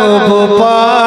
কবু পথ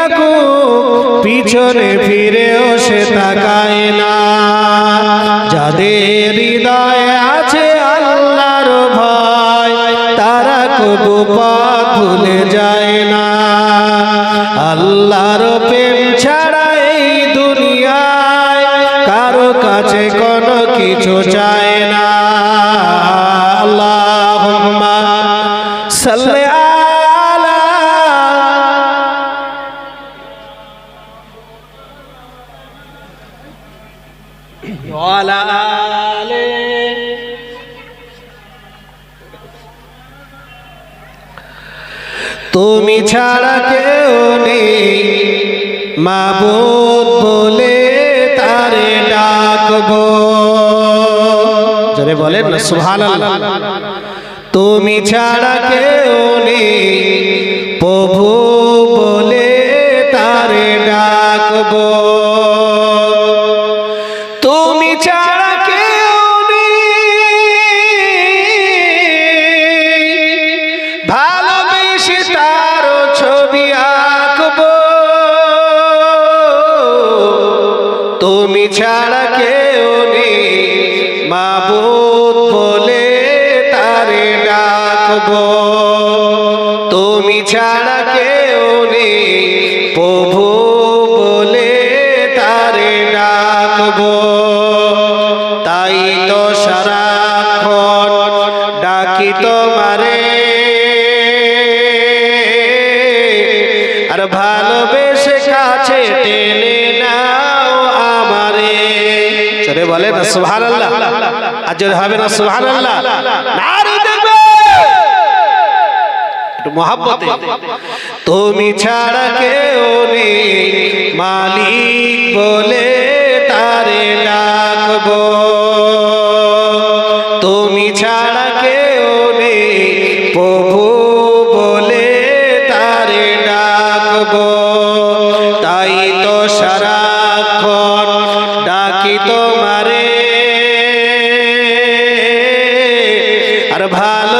ডাকুক পিছনে ফিরেও সে তাকায় না। যাদের হৃদয় আছে আল্লাহর ভয় তারা কবু পথ জোরে বলেন না সুবহানাল্লাহ। তুমি ছাড়া কেউ নেই প্রভু বলে তারে ডাকবো। ডাকবো তাই তো সারাক্ষণ ডাকি তোমারে। আর ভালোবেসে কাছে টেনে নাও আমারে। চলে বলে না, সুবহানাল্লাহ। আর যদি হবে না একটু মহাব্বতে। তুমি ছাড়া কেউ নেই, মালিক বলে। তারে ডাকবো তুমি ছাড়া কেউ নেই, প্রভু বলে তারে ডাকবো তাই তো সারাক্ষণ ডাকি তোমারে। আর ভালোবেসে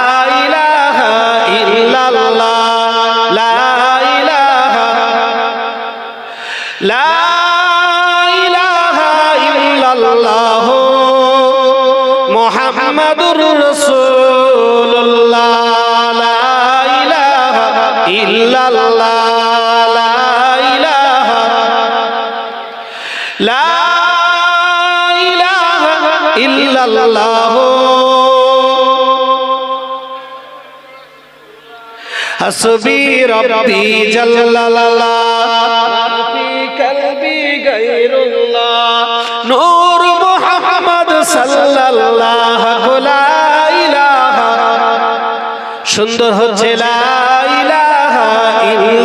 ইল্লাল্লাহ লা ইলাহা নূর মুহাম্মদ সাল্লাল্লাহ সুন্দর হচ্ছে লা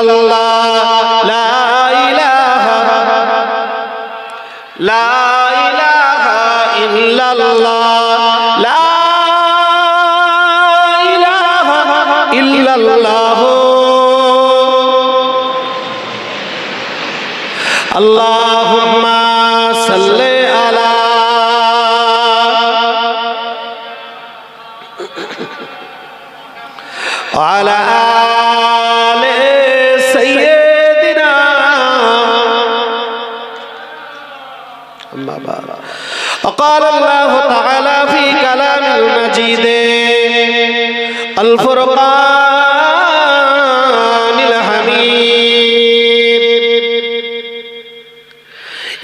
ইল্লাল্লাহ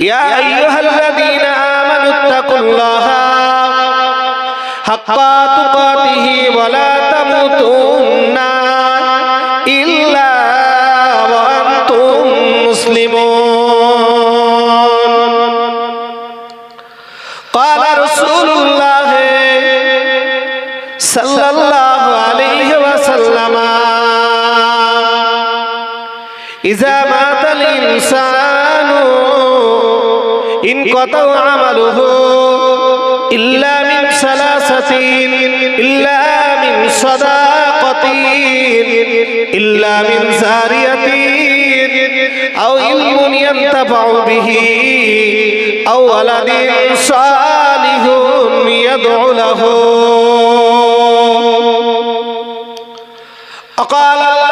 ইয়া আইয়ুহাল্লাযীনা আমানু তাকুল্লাহা হাক্কা তুকাতিহি ওয়া লা তামুতুন্না ইল্লা انقطع عمله إلا من ثلاثة إلا من صداقة إلا من زارية أو علم ينتفع به أو ولد صالح يدعو له. وقال الله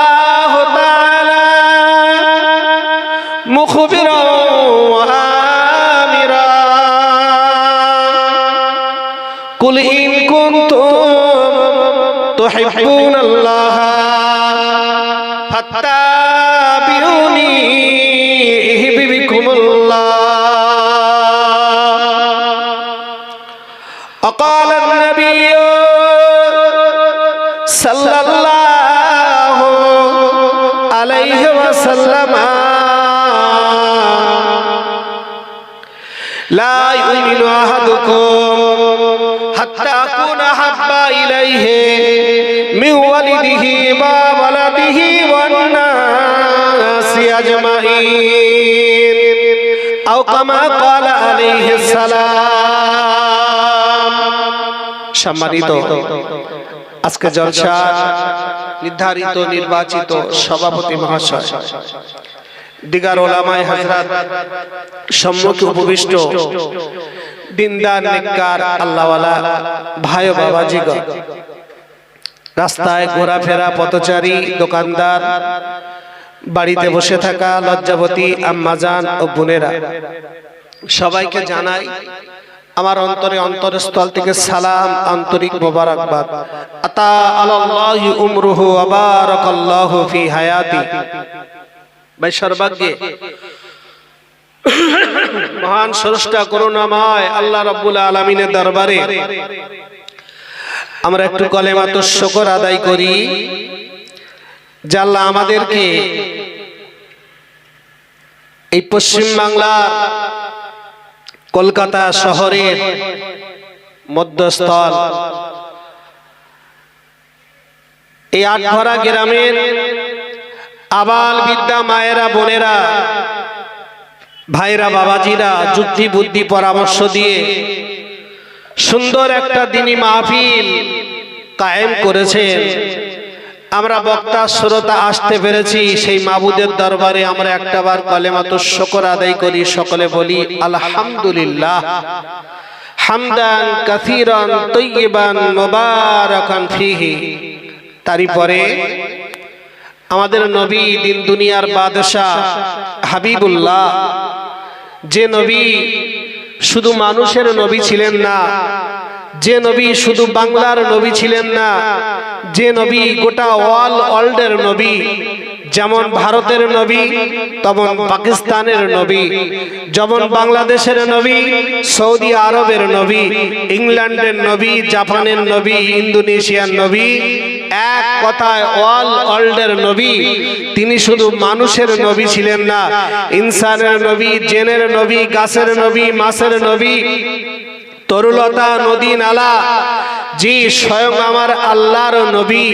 لا يؤمن أحدكم حتى أكون أحب إليه من ولده وولده والناس أجمعين أو كما قال عليه السلام সম্মানিত আজকে জলসা নির্ধারিত নির্বাচিত সভাপতি মহাশয় দিগার ওলামায় হাজরাত সম্মুখে উপবিষ্ট দিনদার নিকার আল্লাহওয়ালা ভাই বাবাজিগণ। রাস্তায় ঘোরাফেরা, পথচারী, দোকানদার, বাড়িতে বসে থাকা লজ্জাবতী আম্মাজান ও বোনেরা। সবাইকে জানাই আমার অন্তরে অন্তরস্থল থেকে সালাম, আন্তরিক মোবারকবাদ। আতা আলাল্লাহি উমরুহু ওয়া বারাকাল্লাহু ফি হায়াতি। ভাই সর্বাগ্যে মহান স্রষ্টা করুণাময় আল্লাহ রাব্বুল আলামিনের দরবারে আমরা একটু কলেমাত শকর আদায় করি জাল্লা আমাদেরকে এই পশ্চিম বাংলার কলকাতা শহরের মধ্যস্থল, এই আটঘরা গ্রামের আবাল বিদ্যা মায়েরা, বোনেরা, ভাইরা, বাবাজিরা, যুক্তি, বুদ্ধি, পরামর্শ দিয়ে সুন্দর একটা দিনী মাহফিল কায়েম করেছেন। আমরা বক্তা, শ্রোতা আসতে পেরেছি, সেই মাবুদের দরবারে আমরা একটা একটাবার কলেমাত শকর আদায় করি, সকলে বলি, আলহামদুলিল্লাহ। হামদান কাসিরান তৈয়বান মুবারাকান ফিহি। তারই পরে আমাদের নবী দিন দুনিয়ার বাদশাহ হাবিবুল্লাহ। যে নবী শুধু মানুষের নবী ছিলেন না, যে নবী শুধু বাংলার নবী ছিলেন না যে নবী গোটা ওয়াল ওয়ার্ল্ডের নবী, যেমন ভারতের নবী, তেমন পাকিস্তানের নবী, যেমন বাংলাদেশের নবী, সৌদি আরবের নবী, ইংল্যান্ডের নবী, জাপানের নবী, ইন্দোনেশিয়ার নবী, এক কথায় অল ওয়ার্ল্ডের নবী, তিনি শুধু মানুষের নবী ছিলেন না, ইনসানের নবী, জেনের নবী, গাছের নবী, মাছের নবী তরুলতা নদী নালা। জি, স্বয়ং আমার আল্লাহর নবী।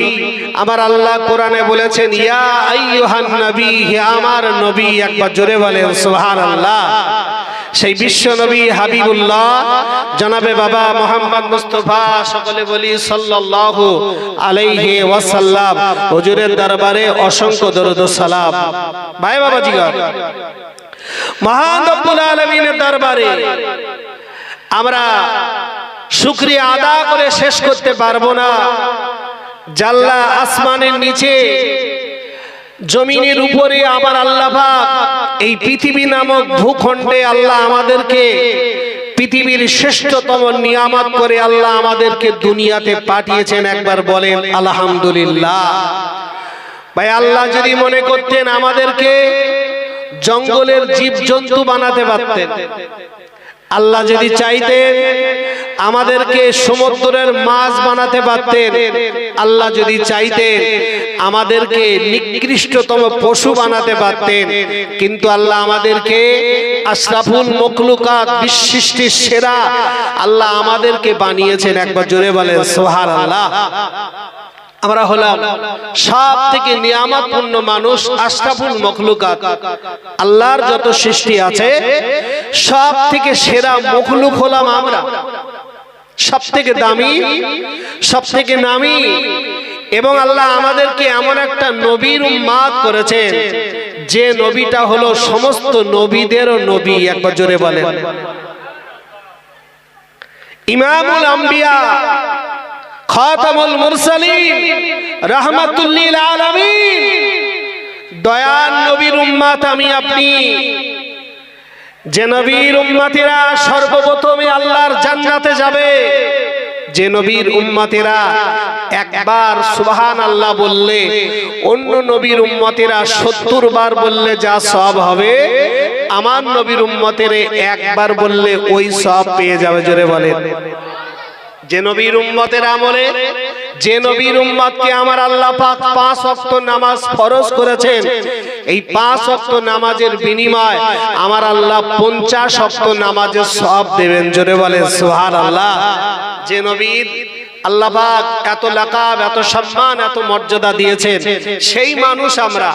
আমার আল্লাহ কোরআনে বলেছেন, ইয়া আইয়ুহান নবী, হে আমার নবী। একবার জোরে বলেন, সুবহানাল্লাহ। সেই বিশ্ব নবী হাবিবুল্লাহ, জনাবে বাবা মোহাম্মদ মুস্তফা, সকলে বলি সাল্লাল্লাহু আলাইহি ওয়াসাল্লাম। হুজুরের দরবারে অসংখ্য দরুদ সালাম। ভাই বাবা জিগার মহান রব্বুল আলামিনের দরবারে আমরা শুক্রিয়া আদা করে শেষ করতে পারব না। জাল্লা আসমানের নিচে, জমিনের উপরে আমার আল্লাহ এই পৃথিবী নামক ভূখণ্ডে আল্লাহ আমাদেরকে পৃথিবীর শ্রেষ্ঠতম নিয়ামত করে আল্লাহ আমাদেরকে দুনিয়াতে পাঠিয়েছেন। একবার বলেন, আলহামদুলিল্লাহ। ভাই, আল্লাহ যদি মনে করতেন আমাদেরকে জঙ্গলের জীব জন্তু বানাতে পারতেন। আল্লাহ যদি চাইতেন, আমাদেরকে সমুদ্রের মাছ বানাতে পারতেন। আল্লাহ যদি চাইতেন, আমাদেরকে নিকৃষ্টতম পশু বানাতে পারতেন। কিন্তু আল্লাহ আমাদেরকে আশরাফুল মখলুকাত বিশিষ্টির সেরা আল্লাহ আমাদেরকে বানিয়েছেন। একবার জোরে বলেন সোহার আল্লাহ আমরা হলাম সব থেকে নিয়ামতপূর্ণ মানুষ, আশরাফুল মখলুকাত। আল্লাহর যত সৃষ্টি আছে সব থেকে সেরা মখলুক হলাম আমরা। সব থেকে দামি সব থেকে নামি, এবং আল্লাহ আমাদেরকে এমন একটা নবীর উম্মাদ করেছেন, যে নবীটা হলো সমস্ত নবীদেরও নবী, একবার জোরে বলেন। ইমামুল আম্বিয়া খাতামুল মুরসালিন রাহমাতুল্লিল আলামিন। দয়ান নবীর উম্মাত আমি আপনি। যে নবীর উম্মাতেরা সর্বপ্রথমে আল্লাহর জান্নাতে যাবে। যে নবীর উম্মাতেরা একবার সুবহান আল্লাহ বললে, অন্য নবীর উম্মতেরা সত্তর বার বললে যা সব হবে, আমার নবীর উম্মতের একবার বললে ওই সব পেয়ে যাবে, জোরে বলেন। যে নবীর উম্মতের আমলে, যে নবীর উম্মতকে আমার আল্লাহ পাক পাঁচ ওয়াক্ত নামাজ ফরজ করেছেন, এই পাঁচ ওয়াক্ত নামাজের বিনিময় আমার আল্লাহ পঞ্চাশ ওয়াক্ত নামাজের সব দেবেন। জোরে বলেন, সুবহানাল্লাহ। যে নবীর আল্লাহ পাক এত লাকাব, এত সম্মান, এত মর্যাদা দিয়েছেন। সেই মানুষ আমরা।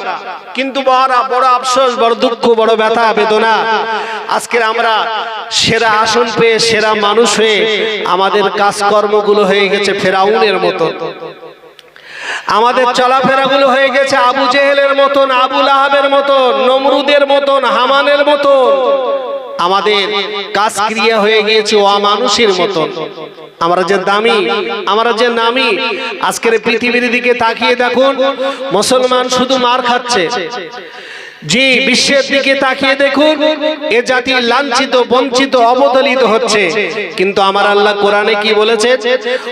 কিন্তু বড় বড় আফসোস, বড় দুঃখ, বড় ব্যথা, বেদনা। আজকের আমরা সেরা আসন পেয়ে সেরা মানুষ হয়ে আমাদের কাজকর্মগুলো হয়ে গেছে ফেরাউনের মতো আমাদের চলাফেরাগুলো হয়ে গেছে আবু জেহেলের মতন আবুল আহাবের মতন, নমরুদের মতন, হামানের মতন। আমাদের কাজ ক্রিয়া হয়ে গিয়েছে ও মানুষের মতন। আমরা যে দামি, আমরা যে নামি, আজকের পৃথিবীর দিকে তাকিয়ে দেখুন, মুসলমান শুধু মার খাচ্ছে। জি বিশ্বের দিকে তাকিয়ে দেখুন এ জাতি লাঞ্ছিত বঞ্চিত অবদলিত হচ্ছে। কিন্তু আমার আল্লাহ কোরআনে কি বলেছে?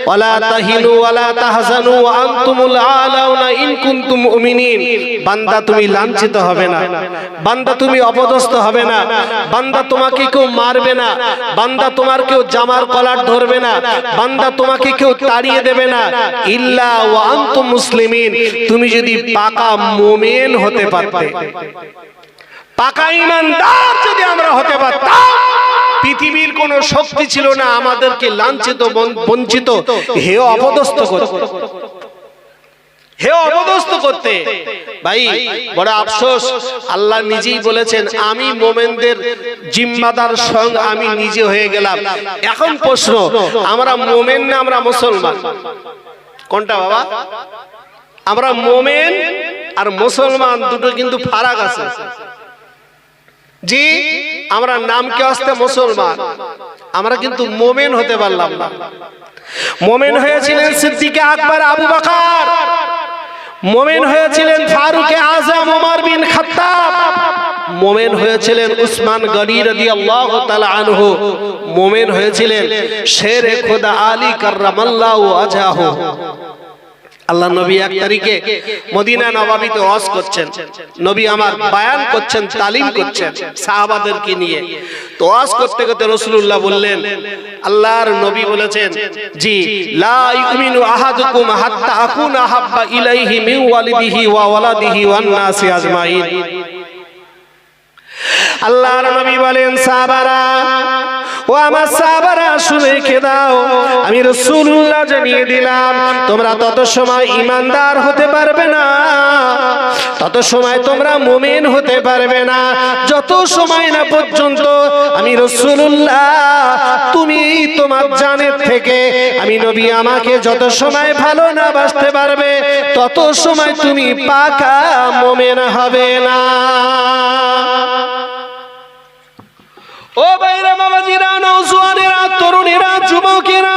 ওয়ালা তাহিনু ওয়ালা তাহজানু আনতুমুল আলাউনা ইন কুনতুম মুমিনিন। বান্দা তুমি লাঞ্ছিত হবে না। বান্দা তুমি অপদস্থ হবে না। বান্দা তোমাকে কেউ মারবে না। বান্দা তোমার কেউ জামার কলার ধরবে না। বান্দা তোমাকে কেউ তাড়িয়ে দেবে না। ইল্লা ওয়া আনতুম মুসলিমিন। তুমি যদি পাকা মুমিন হতে পারতে। পাকা ইমানদার যদি আমরা হতে পারতাম, পৃথিবীর কোন শক্তি ছিল না, আমাদেরকে লাঞ্ছিত বঞ্চিত হে অপদস্থ হে অপদস্থ করতে। ভাই, বড় আফসোস, আল্লাহ নিজেই বলেছেন, আমি মোমেনদের জিম্মাদার সঙ্গ আমি নিজে হয়ে গেলাম। এখন প্রশ্ন, আমরা মোমেন না আমরা মুসলমান? কোনটা বাবা? আমরা মোমেন আর মুসলমান দুটো কিন্তু ফারাক আছে। জি, আমরা নামকে আসতে মুসলমান। আমরা কিন্তু মোমেন হতে পারলাম না। মোমেন হয়েছিলেন সিদ্দিকে আকবর, আবু বকর। মোমেন হয়েছিলেন ফারুকে আজম, ওমর বিন খাত্তাব। মোমেন হয়েছিলেন উসমান গনি রাদিয়াল্লাহু তাআলা আনহু। মোমেন হয়েছিলেন শেরে খোদা আলী কাররামাল্লাহু আজহাহু আল্লাহ নবী এক তারিখে মদিনা নবাবিতে ওয়াজ করছেন। নবী আমার বায়ান করছেন, তালিম করছেন সাহাবাদেরকে নিয়ে। তো ওয়াজ করতে করতে রাসূলুল্লাহ বললেন, আল্লাহর নবী বলেছেন, জি, লা ইউমিনু আহাদুকুম হাত্তা আকুনা হাব্বা ইলাইহি মিন ওয়ালিদিহি ওয়া ওয়ালাদিহি ওয়ান নাসি আজমাইন। আল্লাহর নবী বলেন, সাহাবারা ও আমার সাহাবারা, শুনে রেখে দাও। আমি রসুল্লাহ জানিয়ে দিলাম, তোমরা তত সময় ইমানদার হতে পারবে না। তত সময় তোমরা মুমিন হতে পারবে না। যত সময় না পর্যন্ত আমি রাসূলুল্লাহ, তুমি তোমার জানের থেকে আমি নবী আমাকে যত সময় ভালো না বাসতে পারবে, তত সময় তুমি পাকা মোমেন হবে না। ও বাইরা মামাজিরা নৌজওয়ানেরা তরুণেরা যুবকেরা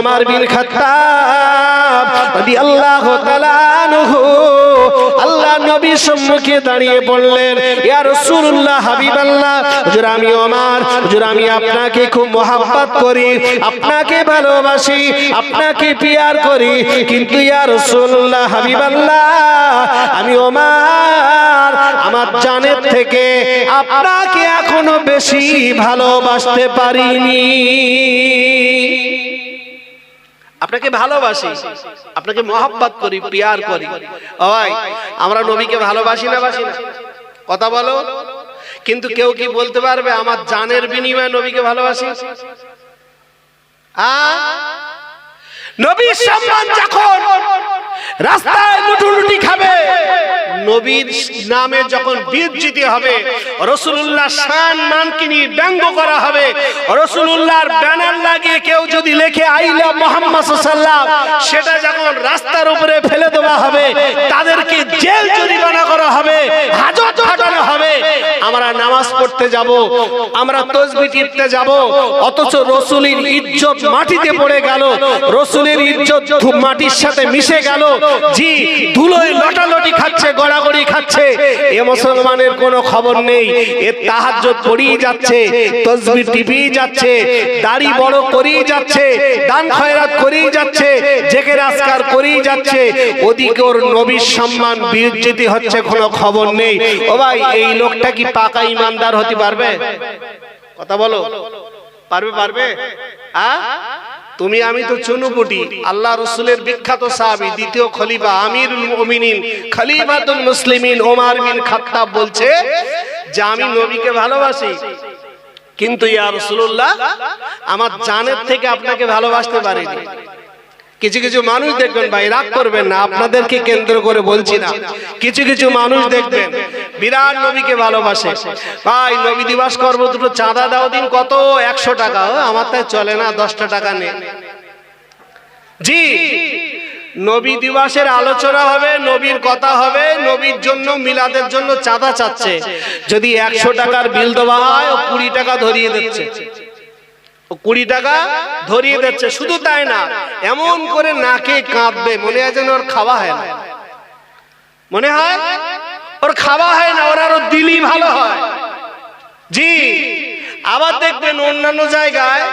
ওমর বিন খাত্তাব রাদিয়াল্লাহু আল্লাহ নবী সম্মুখে দাঁড়িয়ে বললেন, ইয়া রাসূলুল্লাহ, হাবিবাল্লাহ, হুজুর আমি ওমর, হুজুর আমি আপনাকে খুব মোহাব্বত করি, আপনাকে ভালোবাসি, আপনাকে পিয়ার করি, কিন্তু ইয়া রাসূলুল্লাহ, হাবিবাল্লাহ, আমি ওমর, আমার জানের থেকে আপনাকে এখনও বেশি ভালোবাসতে পারিনি। আপনাকে ভালোবাসি। আপনাকে মহাব্বাত করি, পিয়ার করি। ভাই আমরা নবীকে ভালোবাসি না, বাসি না? কথা বলো। কিন্তু কেউ কি বলতে পারবে, আমার জানের বিনিময়ে নবীকে ভালোবাসি? নবীর সম্মান যখন রাস্তায় লুটুলুটি খাবে নবীর নামে যখন বিজ্জিতি হবে রসুল্লাহ শান মানকে নিয়ে ব্যঙ্গ করা হবে রসুল্লাহর ব্যানার লাগিয়ে কেউ যদি লেখে আইলা মোহাম্মদ সাল্লাম সেটা যখন রাস্তার উপরে ফেলে দেওয়া হবে, তাদেরকে জেল জরিমানা করা হবে, হাজত খাটানো হবে। আমরা নামাজ পড়তে যাব, আমরা তসবি টিপতে যাব, অথচ রসুলের ইজ্জত মাটিতে পড়ে গেল, রসুলের ইজ্জত মাটির সাথে মিশে গেল। জি, ধুলোয় লটালটি খাচ্ছে গড়াগড়ি খাচ্ছে। এ মুসলমানের কোনো খবর নেই। এ তাহাজ্জুদ পড়েই যাচ্ছে, তসবি টিপেই যাচ্ছে, দাড়ি বড় করেই যাচ্ছে, দান খয়রাত করেই যাচ্ছে জেকে রাজকার করেই যাচ্ছে। ওদিকে ওর নবীর সম্মান বিজ্জিতি হচ্ছে, কোনো খবর নেই। ও ভাই, এই লোকটা কি পাকা ইমানদার হতে পারবে? কথা বলো। পারবে পারবে? আ? তুমি আমি তো চুনুপুটি, আল্লাহ রসুলের বিখ্যাত সাহাবি, দ্বিতীয় খলিফা আমিরুল মুমিনিন, খলিফাতুল মুসলিমিন ওমার বিন খাত্তাব বলছে যে আমি নবীকে ভালোবাসি। কিন্তু ইয়া রসুল্লাহ আমার জানের থেকে আপনাকে ভালোবাসতে পারিনি। কিছু কিছু মানুষ দেখবেন ভাই, রাগ করবেন না, আপনাদেরকে কেন্দ্র করে বলছি না। কিছু কিছু মানুষ দেখবেন, বিরাট নবীকে ভালোবাসে। ভাই, নবী দিবস করব, দুটো চাঁদা দাও দিন, কত? একশো টাকা। আমার তাই চলে না, দশটা টাকা নেই জি, নবী দিবসের আলোচনা হবে, নবীর কথা হবে, নবীর জন্য, মিলাদের জন্য চাঁদা চাচ্ছে। যদি একশো টাকার বিল দেওয়া হয়, ও কুড়ি টাকা ধরিয়ে দিচ্ছে। কুড়ি টাকা ধরিয়ে দিচ্ছে শুধু তাই না এমন করে নাকে কাঁদবে মনে হয় যেন ওর খাওয়া হয় না। মনে হয়? ওর খাওয়া হয় না ওর আরও দিলি ভালো হয়। জি আবার দেখবেন অন্যান্য জায়গায়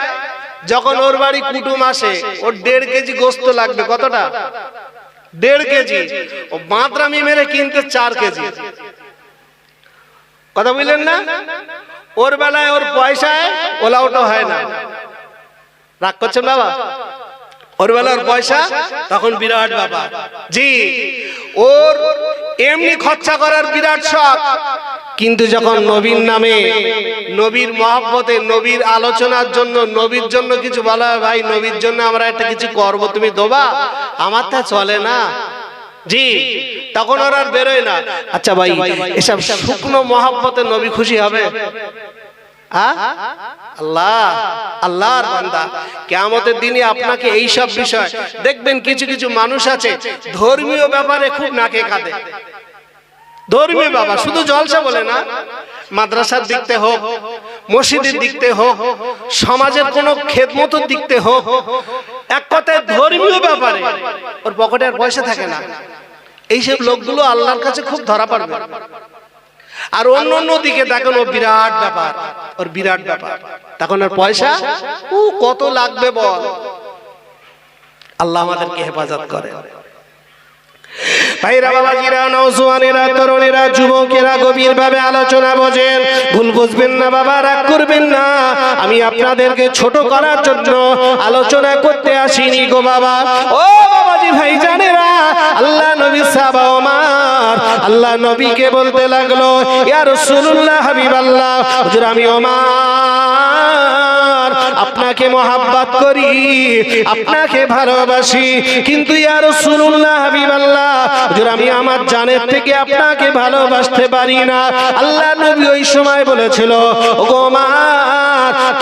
যখন ওর বাড়ি কুটুম আসে ওর দেড় কেজি গোস্ত লাগবে কতটা? দেড় কেজি। ও বাঁদরামি মেরে কিনতে চার কেজি। কথা বুঝলেন না? ওর বেলায় ওর পয়সায় ওলাউটো হয় না। রাগ করছেন বাবা? ওর বেলা ওর পয়সা, তখন বিরাট বাবা জি, ওর এমনি খরচা করার বিরাট শখ। কিন্তু যখন নবীর নামে, নবীর মহব্বতে, নবীর আলোচনার জন্য, নবীর জন্য কিছু বলা হয়, ভাই, নবীর জন্য আমরা একটা কিছু করব, তুমি দোবা? আমার তা চলে না। জি তখন ওরা আর বেরোয় না। আচ্ছা ভাই এসব শুকনো মহাব্বতে নবী খুশি হবে? আল্লাহ আল্লাহর বান্দা। কেয়ামতের দিনে আপনাকে এই সব বিষয় দেখবেন কিছু কিছু মানুষ আছে ধর্মীয় ব্যাপারে খুব নাকে কাঁদে। ধর্মীয় বাবা শুধু জলসা বলে না মাদ্রাসার দিকতে হোক মসজিদের দিকতে হোক সমাজের কোনো খেদমতের দিকতে হোক এক কথায় ধর্মীয় ব্যাপারে ওর পকেটে আর পয়সা থাকে না। এইসব লোকগুলো আল্লাহর কাছে খুব ধরা পড়বে। আর অন্য অন্য দিকে দেখেন ও বিরাট ব্যাপার ওর বিরাট ব্যাপার। তখন আর পয়সা ও কত লাগবে বল। আল্লাহ আমাদেরকে হেফাজত করে। ভাইরা বাবাজিরা নৌজওয়ানেরা তরুণেরা, যুবকেরা গভীর ভাবে আলোচনা বোঝেন। ভুল বুঝবেন না বাবা, রাগ করবেন না। আমি আপনাদেরকে ছোট করার জন্য আলোচনা করতে আসিনি গো বাবা। ও বাবাজি ভাই জানেরা আল্লাহ নবী সাহাবা ওমার, আল্লাহ নবীকে বলতে লাগল, ইয়া রাসূলুল্লাহ হাবিবাল্লাহ, হুজুর আমি ওমার। আপনাকে মহাব্বত করি, আপনাকে ভালোবাসি। কিন্তু ইয়া রাসূলুল্লাহ হাবিবাল্লাহ হুজুর, আমি আমার জানের থেকে আপনাকে ভালোবাসতে পারি না। আল্লাহ নবী ওই সময় বলেছিল, ওগো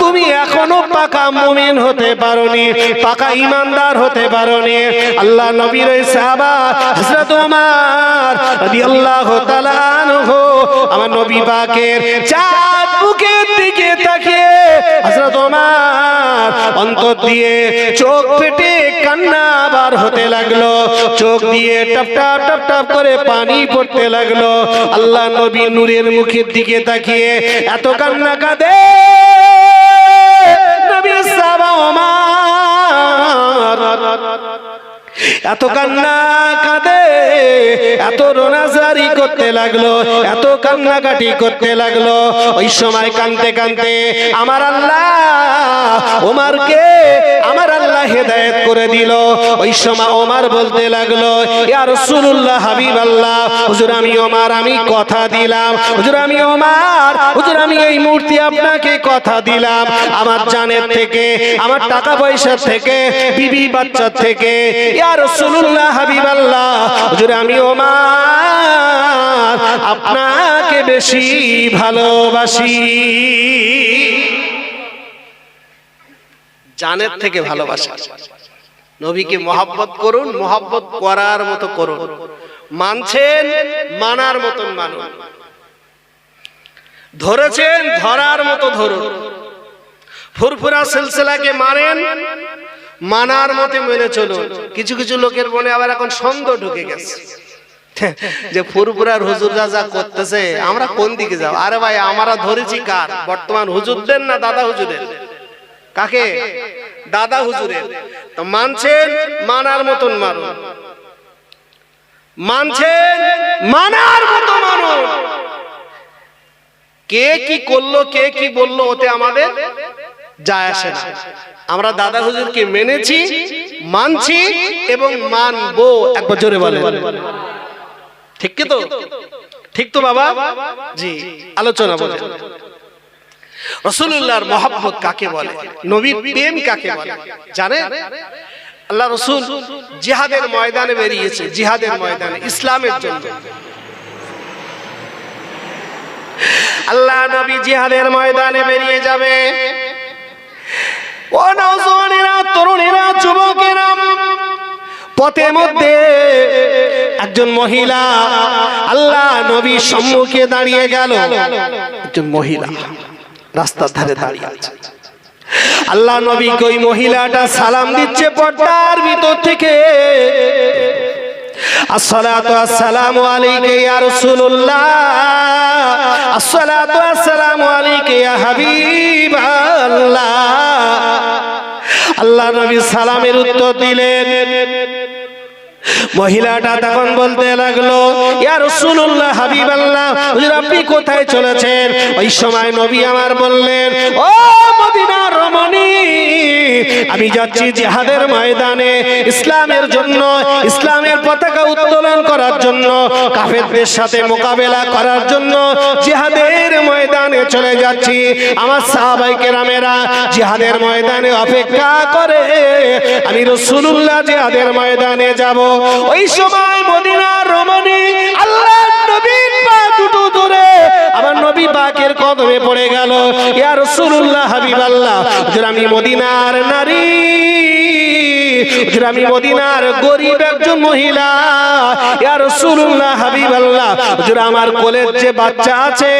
তুমি এখনও পাকা মুমিন হতে পারোনি, পাকা ইমানদার হতে পারোনি। আল্লাহ নবীর ওই সাহাবা, হযরত ওমর রাদিয়াল্লাহু তাআলা আনহু, আমার নবী পাকের চাঁদ বুকের দিকে তাকিয়ে হযরত ওমর অন্তর দিয়ে চোখ ফেটে কান্না বার হতে লাগল। চোখ দিয়ে টপ টপ টপ টপ করে পানি পড়তে লাগল। আল্লাহ নবী নূরের মুখের দিকে তাকিয়ে এত কান্না কাঁদে। এত কান্না কাঁদে, এত রোনাজারি করতে লাগল, এত কান্নাকাটি করতে লাগল। ওই সময় কানতে কানতে আমার আল্লাহ ওমারকে, আমার আল্লাহ হেদায়েত করে দিল। ওই সময় ওমার বলতে লাগল, ইয়া রাসূলুল্লাহ হাবিব আল্লাহ হুজুর আমি ওমার, আমি কথা দিলাম। হুজুর আমি ওমার, হুজুর আমি এই মূর্তি আপনাকে কথা দিলাম। আমার জানের থেকে, আমার টাকা পয়সা থেকে, বিবি বাচ্চা থেকে আমি আপনাকে বেশি ভালোবাসি। জানের থেকে ভালোবাসা। নবীকে মহাব্বত করুন, মহাব্বত করার মতো করুন। মানছেন, মানার মতন মানুন ধরেছেন, ধরার মতো ধরুন। ফুরফুরা সিলসিলাকে মানেন মানার মতে মেনে চলুন কিছু কিছু লোকের মনে আবার এখন সন্দেহ ঢুকে গেছে। যে ফুরফুরার হুজুররা যা করতেছে, আমরা কোন দিকে যাব? আরে ভাই, আমরা ধরেছি কার? বর্তমান হুজুরদের না দাদা হুজুরের? কাকে? দাদা হুজুরের। তো মানছেন মানার মতন মানুন মানছেন মানার মতো মানুন কে কি করল, কে কি বলল, ওতে আমাদের যায় আসে না। আমরা দাদা হুজুরকে মেনেছি, মানছি এবং মানবো। একবার জোরে বলে ঠিক কি তো? ঠিক তো বাবা? জি, আলোচনা বলে রসুল্লাহর মহাব্বত কাকে বলে? নবীর প্রেম কাকে বলে? জানে আল্লাহ রসুল জিহাদের ময়দানে বেরিয়েছে, জিহাদের ময়দানে, ইসলামের জন্য। আল্লাহ নবী জিহাদের ময়দানে বেরিয়ে যাবে। পথের মধ্যে একজন মহিলা আল্লাহ নবী সম্মুখে দাঁড়িয়ে গেল। একজন মহিলা রাস্তার ধারে দাঁড়িয়ে আছে। আল্লাহ ওই মহিলাটা সালাম দিচ্ছে পর্দার ভিতর থেকে। আল্লাহ নবী সালামের উত্তর দিলেন। মহিলাটা তখন বলতে লাগল, ইয়া রাসূলুল্লাহ, হাবিবাল্লাহ আপনি কোথায় চলেছেন? ওই সময় নবী আমার বললেন, ও আমি যাচ্ছি জিহাদের ময়দানে ইসলামের জন্য, ইসলামের পতাকা উত্তোলন করার জন্য, কাফেরদের সাথে মোকাবেলা করার জন্য জিহাদের ময়দানে চলে যাচ্ছি। আমার সাহাবাই কেরামেরা জিহাদের ময়দানে অপেক্ষা করে, আমি রসুল্লাহ জিহাদের ময়দানে যাব। ওই সময় মদিনার রমণী আল্লাহ আমার নবী পাকের কদমে পড়ে গেল। ইয়া রাসূলুল্লাহ, হাবিবাল্লাহ আমি মদিনার নারী। আমি মদিনার গরিব একজন মহিলা। ইয়া রাসূলুল্লাহ, হাবিবাল্লাহ আমার কোলের যে বাচ্চা আছে